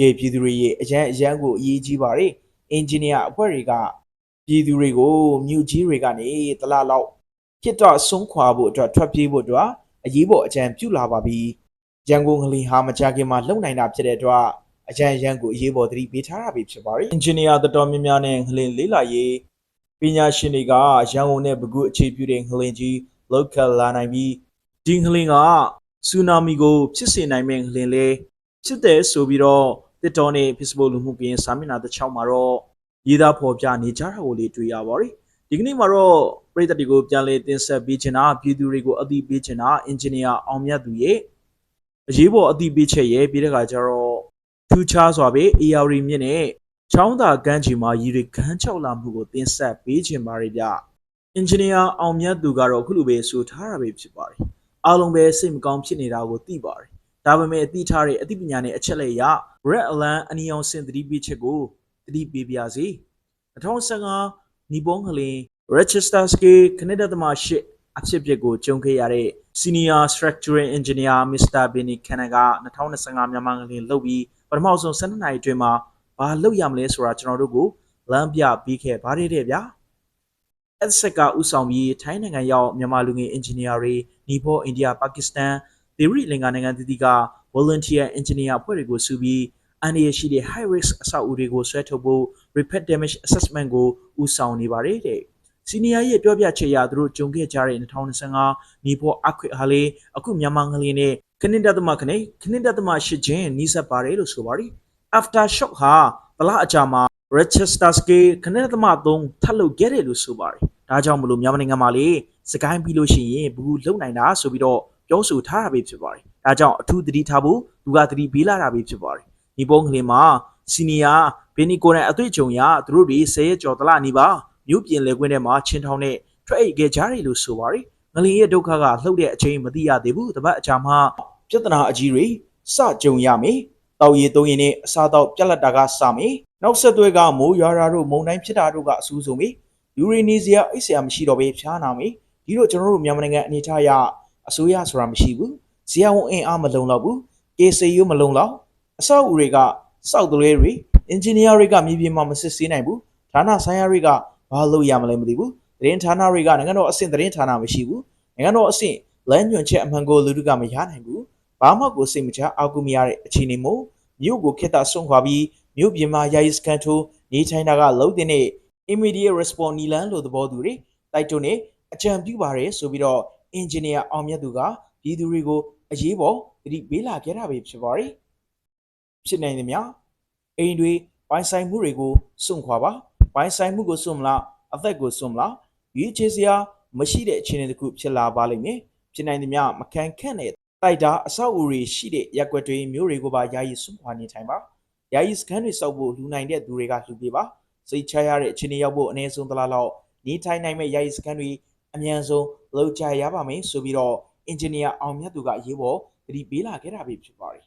ကဲပြည်သူတွေရဲ့အရန်အရန်ကိုအရေးကြီးပါတယ်အင်ဂျင်နီယာအဖွဲ့တွေကပြည်သူတွေကိုမြို့ကြီးတွေကနေတလားလောက်ခစ်တော့ဆုံးခွာဖို့အတွက်ထွက်ပြေးဖို့အတွက်အရေးပေါ်အကြံပြုလာပါပြီရန်ကုန်ကလေးဟာမကြခင်မှာလုံနိုင်တာဖြစ်တဲ့အတွက်အကြံရန်ကိုအရေးပေါ်သတိပေးထားတာပဲဖြစ်ပါတယ်အင်ဂျင်နီယာတော်တော်များများနဲ့ငလင်လေးလာရေးပညာရှင်တွေကရန်ကုန်နဲ့ဘကုအခြေပြုတဲ့ငလင်ကြီးလောက်ကလာနိုင်ပြီးဒီငလင်ကဆူနာမီကိုဖြစ်စေနိုင်မဲ့ငလင်လေးဖြစ်တယ်ဆိုပြီးတော့ TikTok နဲ့ Facebook လူမှုကွန်ရက်စာမျက်နှာတစ်ချောင်းမှာတော့ရေးသားဖော်ပြနေကြတာကိုလေးတွေ့ရပါတယ်ဒီကနေ့မှာတော့ပြည်သက်တွေကိုပြန်လည်တင်ဆက်ပေးချင်တာပြည်သူတွေကိုအသိပေးချင်တာအင်ဂျင်နီယာအောင်မြတ်သူရဲ့အရေးပေါ်အသိပေးချက်ရဲ့ပြီးတဲ့ခါကျတော့ထူးခြားစွာပဲ AR မြင့်နဲ့ချောင်းသာကမ်းခြေမှာရည်ရခန်းချောက်လာမှုကိုတင်ဆက်ပေးချင်ပါတယ်ဗျအင်ဂျင်နီယာအောင်မြတ်သူကတော့အခုလိုပဲဆိုထားတာပဲဖြစ်ပါတယ်အားလုံးပဲစိတ်မကောင်းဖြစ်နေတာကိုသိပါတယ် ဒါပေမဲ့အသိထားတဲ့အသိပညာနဲ့အချက်လက်အရ Red Alarm အနီအောင်စင်သတိပေးချက်ကိုသတိပေးပါစေ2015နီပေါ်ငလင် Rochester Scale ခနစ်ဒသမ8အဖြစ်အပျက်ကိုကြုံခဲ့ရတဲ့ Senior Structural Engineer Mr. Benny Cannon က2025မြန်မာငလင်လုပ်ပြီးပထမဆုံး12နှစ်အတွင်းမှာဘာလုပ်ရမလဲဆိုတာကျွန်တော်တို့ကိုလမ်းပြပေးခဲ့ပါတယ်တဲ့ဗျာအဲ့ဆက်ကဥဆောင်ပြီးထိုင်းနိုင်ငံရောက်မြန်မာလူငယ်အင်ဂျင်နီယာတွေနီပေါအိန္ဒိယပါကစ္စတန် ဒေရီလင်္ကာနိုင်ငံတည်တည်က volunteer engineer အဖွဲ့တွေကိုစုပြီးအန်ဒီရရှိတဲ့ high risk အဆောက်အဦတွေကိုဆွဲထုတ်ဖို့ repair damage assessment ကိုဥဆောင်နေပါတယ်တဲ့စီနီယာရဲ့ပြောပြချက်အရသူတို့ကြုံခဲ့ကြတဲ့2025နီပေါအခွင့်အားလေးအခုမြန်မာငလျင်နဲ့ခနစ်တသမခနေခနစ်တသမရှစ်ချင်းနီးစပ်ပါတယ်လို့ဆိုပါတယ် after shock ဟာဗလာအကြာမှာ Rochester Scale ခနဲ့သမ3ထပ်လုပ်ခဲ့တယ်လို့ဆိုပါတယ်။ဒါကြောင့်မလို့မြန်မာနိုင်ငံမှာလေစကိုင်းပြီးလို့ရှိရင်ဘူးလုံနိုင်တာဆိုပြီးတော့ ပြောဆိုထားတာပဲဖြစ်ပါတယ်။ဒါကြောင့်အထူးသတိထားဖို့သူကသတိပေးလာတာပဲဖြစ်ပါတယ်။ဒီပုံကလေးမှာစီနီယာဘီနီကိုနဲ့အတွေ့အကြုံရသူတို့တွေဆယ်ရက်ကျော်တလနီးပါမြို့ပြင်လေကွင်းထဲမှာချင်းထောင်းနဲ့ထွက်အိတ်ခဲ့ကြတယ်လို့ဆိုပါတယ်။ငလင်ရဲ့ဒုက္ခကလှုပ်တဲ့အချိန်မသိရသေးဘူး။တပတ်အကြာမှပြဿနာအကြီးတွေစကြုံရမယ်။တောက်ရည်သုံးရည်နဲ့အစားတောက်ပြက်လက်တာကစမယ်နောက်ဆက်တွဲကမိုးရွာတာတို့မုန်တိုင်းဖြစ်တာတို့ကအဆူဆုံးပြီယူရီနီစီယာအိတ်ဆရာမရှိတော့ဘဲဖျားနာမယ်ဒီတော့ကျွန်တော်တို့မြန်မာနိုင်ငံအနေထားအရ အစိုးရဆိုတာမရှိဘူးဇီယဝန်အင်အားမလုံလောက်ဘူးကေစီယူမလုံလောက်အဆောက်အဦတွေကစောက်သွဲတွေအင်ဂျင်နီယာတွေကမြေပြင်မှာမစစ်ဆေးနိုင်ဘူးဌာနဆိုင်ရာတွေကဘာလုပ်ရမလဲမသိဘူးသတင်းဌာနတွေကနိုင်ငံတော်အဆင့်သတင်းဌာနမရှိဘူးနိုင်ငံတော်အဆင့်လမ်းညွှန်ချက်အမှန်ကိုလူတို့ကမရနိုင်ဘူးဘာမှကိုစိတ်မချအားကူမရတဲ့အခြေအနေမျိုးမြို့ကိုခက်တာဆုံးခွာပြီးမြို့ပြင်မှာယာယီစကန်ထိုးနေထိုင်တာကလုံးတင်တဲ့ immediate response နီလန်းလို့သဘောသူတွေတိုက်တွန်းနေအကြံပြုပါရယ်ဆိုပြီးတော့ engineer အောင်မြတ်သူကပြည်သူတွေကိုအရေးပေါ်သတိပေးလာခဲ့တာပဲဖြစ်ပါတယ်ဖြစ်နိုင်တယ်များအိမ်တွေပိုင်ဆိုင်မှုတွေကိုစွန့်ခွာပါပိုင်ဆိုင်မှုကိုစွန့်မလားအသက်ကိုစွန့်မလားရွေးချယ်စရာမရှိတဲ့အခြေအနေတစ်ခုဖြစ်လာပါလိမ့်မယ်ဖြစ်နိုင်တယ်များမခံခန့်တဲ့တိုက်တာအဆောက်အဦတွေရှိတဲ့ရက်ွက်တွေမျိုးတွေကိုပါယာယီစွန့်ခွာနေထိုင်ပါယာယီစခန်းတွေစောက်ဖို့လူနိုင်တဲ့သူတွေကလှူပေးပါစိတ်ချရတဲ့အခြေအနေရောက်ဖို့အနည်းဆုံးတစ်လားလောက်နေထိုင်နိုင်မဲ့ယာယီစခန်းတွေ အမြန်ဆုံးလုပ်ကြရပါမယ်ဆိုပြီးတော့အင်ဂျင်နီယာအောင်မြတ်သူကရေးပေါ်သတိပေးလာခဲ့တာပဲဖြစ်ပါတယ်